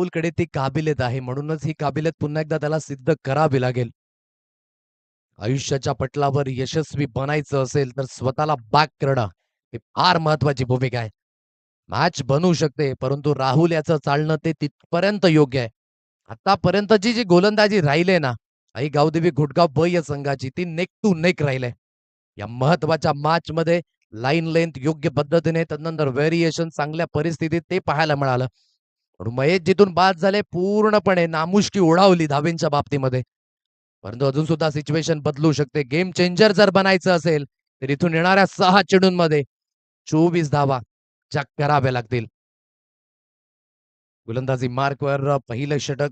राहुलकडे ती काबिलियत आहे. म्हणूनच ही काबिलियत पुन्हा एकदा त्याला सिद्ध करावी लागेल. आयुष्याच्या पटलावर यशस्वी बनायचं असेल तर स्वतःला बॅक करणं ही फार महत्वाची भूमिका आहे. मॅच बनवू शकते परंतु राहुल याचं चालणं ते तिथपर्यंत योग्य आहे. आतापर्यंतची जी गोलंदाजी राहिले ना आई गावदेवी घुटगाव ब या संघाची ती नेक टू नेक राहिलंय या महत्त्वाच्या मॅच मध्ये लाईन लेंथ योग्य पद्धतीने त्यानंतर व्हेरिएशन चांगल्या परिस्थितीत ते पाहायला मिळालं. म्हणून महेश जिथून बाद झाले पूर्णपणे नामुष्की ओढावली धावींच्या बाबतीमध्ये. परंतु अजून सुद्धा सिच्युएशन बदलू शकते. गेम चेंजर जर बनायचं असेल तर इथून येणाऱ्या सहा चेंडूंमध्ये चोवीस धावा ज्या कराव्या लागतील. गोलंदाजी मार्कवर पहिलं षटक.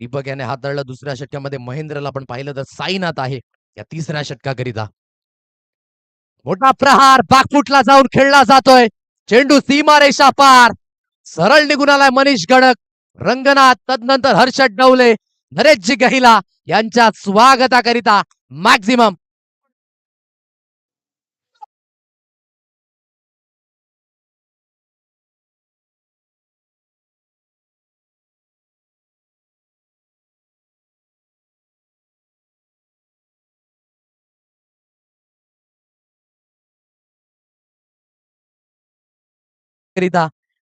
दीपक याने हाताळलं दुसऱ्या षटकामध्ये महेंद्रला पण पाहिलं तर साईनाथ आहे या तिसऱ्या षटकाकरिता. मोठा प्रहार! बागफुटला जाऊन खेळला जातोय. चेंडू सीमा रेषा पार. सरळ निघून आलाय मनीष गणक रंगनाथ तदनंतर हर्षद डवले नरेशजी गहिला यांच्या स्वागताकरिता मॅक्झिमम करिता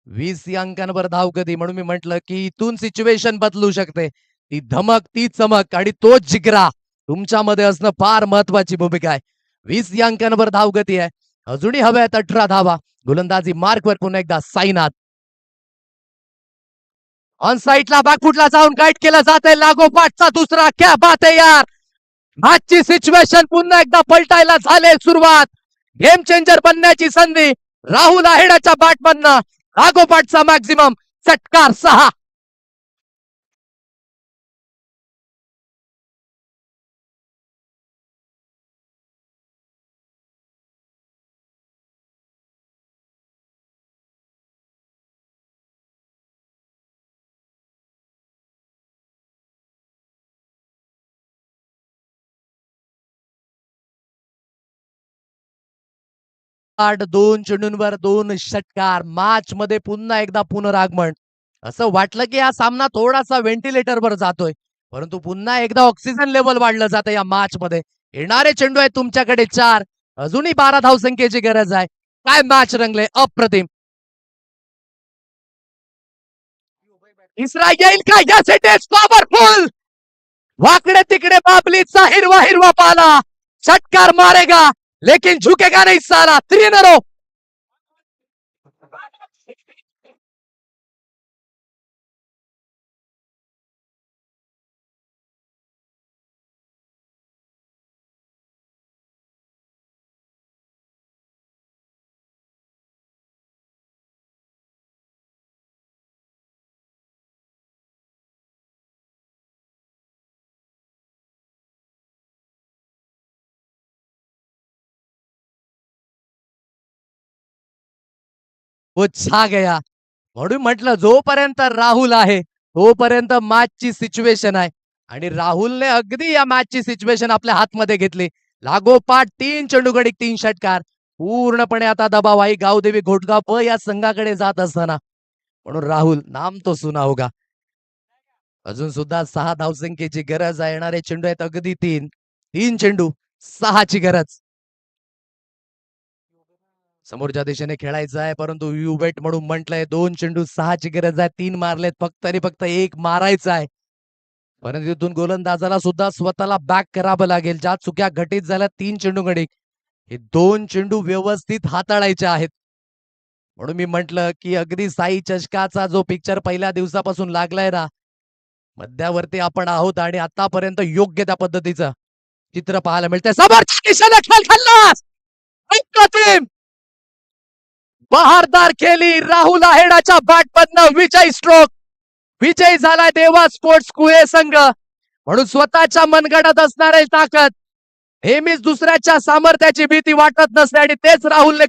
वीस अंकांवर धाव कधी म्हणून मी म्हंटल की इथून सिच्युएशन बदलू शकते. ती धमक ती चमक आणि तो जिगरा तुमच्यामध्ये असणं फार महत्वाची भूमिका आहे. वीस या अंकांवर धाव गती आहे. अजूनही हव्यात अठरा धावा. गोलंदाजी मार्कवर पुन्हा एकदा साईनाथ. ऑन साईडला बॅकफुटला जाऊन गाईड केलं जात आहे लागोपाठचा दुसरा. क्या बात आहे यार! आजची सिच्युएशन पुन्हा एकदा पलटायला झाले सुरुवात. गेम चेंजर बनण्याची संधी. राहुल आहेडाच्या बॅटमधनं लागोपाठचा मॅक्झिमम षटकार सहा. आठ दोन चेंडूंवर दोन षटकार. मार्च मध्ये पुन्हा एकदा पुनरागमन. असं वाटलं की हा सामना थोडासा व्हेंटिलेटरवर जातोय. परंतु पुन्हा एकदा ऑक्सिजन लेवल वाढलं जातं या मार्च मध्ये येणारे चेंडू आहेत तुमच्याकडे चार. अजूनही बारा धावसंख्येची गरज आहे. काय मॅच रंगले अप्रतिम. तिसरा येईल का यस इट इज पॉवरफुल वाकडे तिकडे बाबलीचा हिरवा हिरवा पाला षटकार मारेगा. लेकिन झुकेगा नहीं साला थ्री वो छा गया. म्हणून म्हटलं जोपर्यंत राहुल आहे तोपर्यंत मॅचची सिच्युएशन आहे. आणि राहुलने अगदी या मॅचची सिच्युएशन आपल्या हातमध्ये घेतली. लागोपाठ तीन चेंडूगडी तीन षटकार. पूर्णपणे आता दबाव आई गावदेवी घोटगाव प या संघाकडे जात असताना. म्हणून राहुल नाम तो सुना होगा. अजून सुद्धा सहा धावसंख्येची गरज आहे. येणारे चेंडू आहेत अगदी तीन. तीन चेंडू सहाची गरज. समोरच्या दिशेने खेळायचं आहे परंतु यू म्हणून म्हटलंय दोन चेंडू सहाची गरज आहे तीन मारलेत फक्त आणि फक्त एक मारायचा आहे. परंतु तिथून गोलंदाजाला सुद्धा स्वतःला बॅक करावं लागेल ज्या चुक्या घटित झाल्या तीन चेंडू घडी. हे दोन चेंडू व्यवस्थित हाताळायचे आहेत. म्हणून मी म्हंटल की अगदी साई चषकाचा जो पिक्चर पहिल्या दिवसापासून लागलाय ना मध्यावरती आपण आहोत आणि आतापर्यंत योग्य त्या पद्धतीचं चित्र पाहायला मिळतंय. समोरच्या दिशेने खेळ खाल्लास बहारदार केली राहुल आहेडाच्या बॅटमधनं विजय स्ट्रोक. विजय झालाय देवा स्पोर्ट्स कुहे संघ. म्हणून स्वतःच्या मनगटात असणारी ताकद. नेहमीच दुसऱ्याच्या सामर्थ्याची भीती वाटत नसते आणि तेच राहुलने